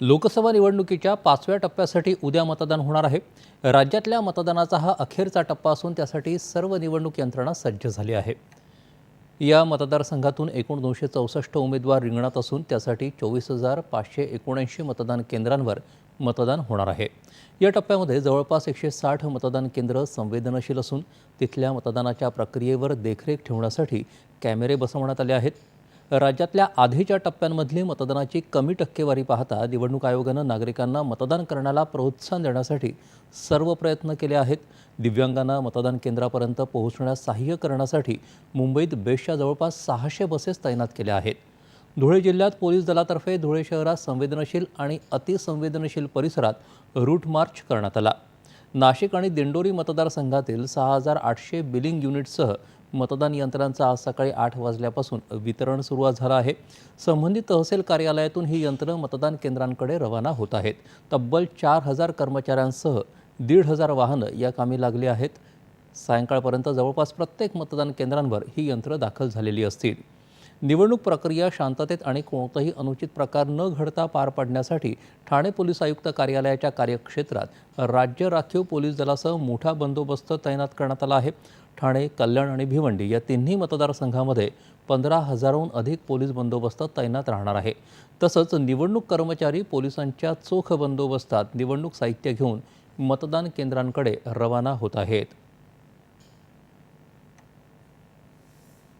लोकसभा निवडणुकीच्या पाचव्या टप्प्यासाठी उद्या मतदान होणार आहे. राज्यातल्या मतदानाचा हा अखेरचा टप्पा असून त्यासाठी सर्व निवडणूक यंत्रणा सज्ज झाली आहे. या मतदारसंघातून एकूण दोनशे चौसष्ट उमेदवार रिंगणात असून त्यासाठी चोवीस हजार पाचशे एकोणऐंशी मतदान केंद्रांवर मतदान होणार आहे. या टप्प्यामध्ये जवळपास एकशे साठ मतदान केंद्र संवेदनशील असून तिथल्या मतदानाच्या प्रक्रियेवर देखरेख ठेवण्यासाठी कॅमेरे बसवण्यात आले आहेत. राज्यातल्या आधीच्या टप्प्यांमधली मतदानाची कमी टक्केवारी पाहता निवडणूक आयोगानं नागरिकांना मतदान करण्याला प्रोत्साहन देण्यासाठी सर्व प्रयत्न केले आहेत. दिव्यांगांना मतदान केंद्रापर्यंत पोहोचण्यास सहाय्य करण्यासाठी मुंबईत बेस्टच्या जवळपास सहाशे बसेस तैनात केल्या आहेत. धुळे जिल्ह्यात पोलीस दलातर्फे धुळे शहरात संवेदनशील आणि अतिसंवेदनशील परिसरात रूट मार्च करण्यात आला. नाशिक आणि दिंडोरी मतदारसंघातील सहा हजार आठशे बिलिंग युनिटसह मतदान यंत्रांचं आज सकाळी आठ वाजल्यापासून वितरण सुरुवात झालं आहे. संबंधित तहसील कार्यालयातून ही यंत्रं मतदान केंद्रांकडे रवाना होत आहेत. तब्बल चार हजार कर्मचाऱ्यांसह दीड हजार वाहनं या कामी लागली आहेत. सायंकाळपर्यंत जवळपास प्रत्येक मतदान केंद्रांवर ही यंत्रं दाखल झालेली असतील. निवडणूक प्रक्रिया शांततेत आणि कोणताही अनुचित प्रकार न घडता पार पाडण्यासाठी ठाणे पोलीस आयुक्त कार्यालयाच्या कार्यक्षेत्रात राज्य राखीव पोलीस दलासह मोठा बंदोबस्त तैनात करण्यात आला आहे. ठाणे कल्याण आणि भिवंडी या तिन्ही मतदारसंघामध्ये पंधरा हजाराहून अधिक पोलीस बंदोबस्त तैनात राहणार आहे. तसंच निवडणूक कर्मचारी पोलिसांच्या चोख बंदोबस्तात निवडणूक साहित्य घेऊन मतदान केंद्रांकडे रवाना होत आहेत.